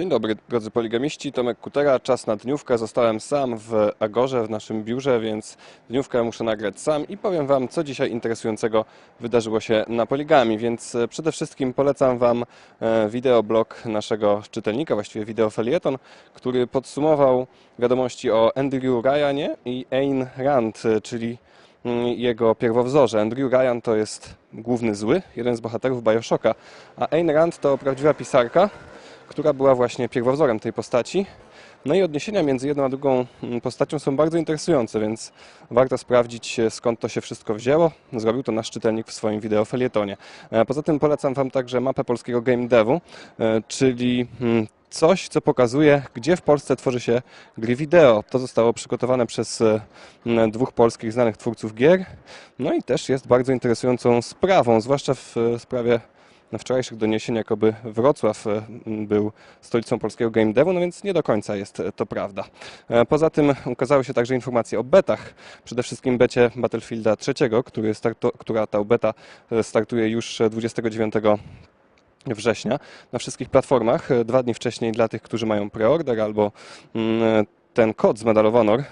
Dzień dobry, drodzy poligamiści. Tomek Kutera, czas na dniówkę. Zostałem sam w Agorze, w naszym biurze, więc dniówkę muszę nagrać sam i powiem Wam, co dzisiaj interesującego wydarzyło się na poligami. Więc e, przede wszystkim polecam Wam e, wideoblog naszego czytelnika, właściwie wideofelieton, który podsumował wiadomości o Andrew Ryanie i Ayn Rand, e, czyli mm, jego pierwowzorze. Andrew Ryan to jest główny zły, jeden z bohaterów Bioshocka, a Ayn Rand to prawdziwa pisarka, która była właśnie pierwowzorem tej postaci. No i odniesienia między jedną a drugą mm, postacią są bardzo interesujące, więc warto sprawdzić e, skąd to się wszystko wzięło. Zrobił to nasz czytelnik w swoim wideofelietonie. E, Poza tym polecam Wam także mapę polskiego game devu, e, czyli mm, coś, co pokazuje, gdzie w Polsce tworzy się gry wideo. To zostało przygotowane przez dwóch polskich znanych twórców gier. No i też jest bardzo interesującą sprawą, zwłaszcza w sprawie na wczorajszych doniesień, jakoby Wrocław e, był stolicą polskiego game devu, no więc nie do końca jest e, to prawda. E, Poza tym ukazały się także informacje o betach, przede wszystkim becie Battlefielda III, który starto, która ta beta startuje już e, 29 września na wszystkich platformach, dwa dni wcześniej dla tych, którzy mają preorder albo mm, ten kod z Medal of Honor,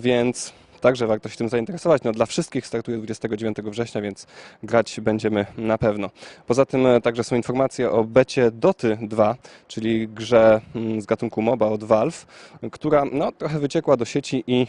więc także warto się tym zainteresować. No, dla wszystkich startuje 29 września, więc grać będziemy na pewno. Poza tym e, także są informacje o becie Doty 2, czyli grze mm, z gatunku MOBA od Valve, która no, trochę wyciekła do sieci i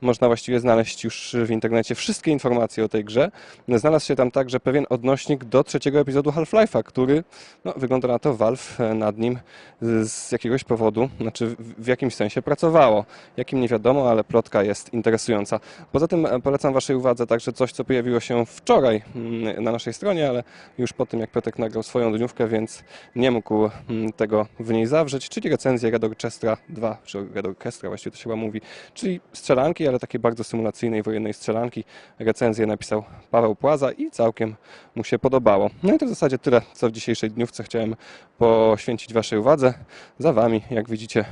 można właściwie znaleźć już w internecie wszystkie informacje o tej grze. Znalazł się tam także pewien odnośnik do trzeciego epizodu Half-Life'a, który no, wygląda na to Valve e, nad nim z z jakiegoś powodu, znaczy w jakimś sensie pracowało. Jakim nie wiadomo, ale plotka jest interesująca. Poza tym e, polecam Waszej uwadze także coś, co pojawiło się wczoraj mm, na naszej stronie, ale już po tym, jak Piotrek nagrał swoją dniówkę, więc nie mógł mm, tego w niej zawrzeć, czyli recenzję Red Orchestra 2, czy Red Orchestra właściwie to się chyba mówi, czyli strzelanki, ale takiej bardzo symulacyjnej, wojennej strzelanki. Recenzję napisał Paweł Płaza i całkiem mu się podobało. No i to w zasadzie tyle, co w dzisiejszej dniówce chciałem poświęcić Waszej uwadze. Za Wami, jak widzicie,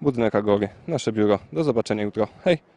budynek Agory, nasze biuro. Do zobaczenia jutro. Hej!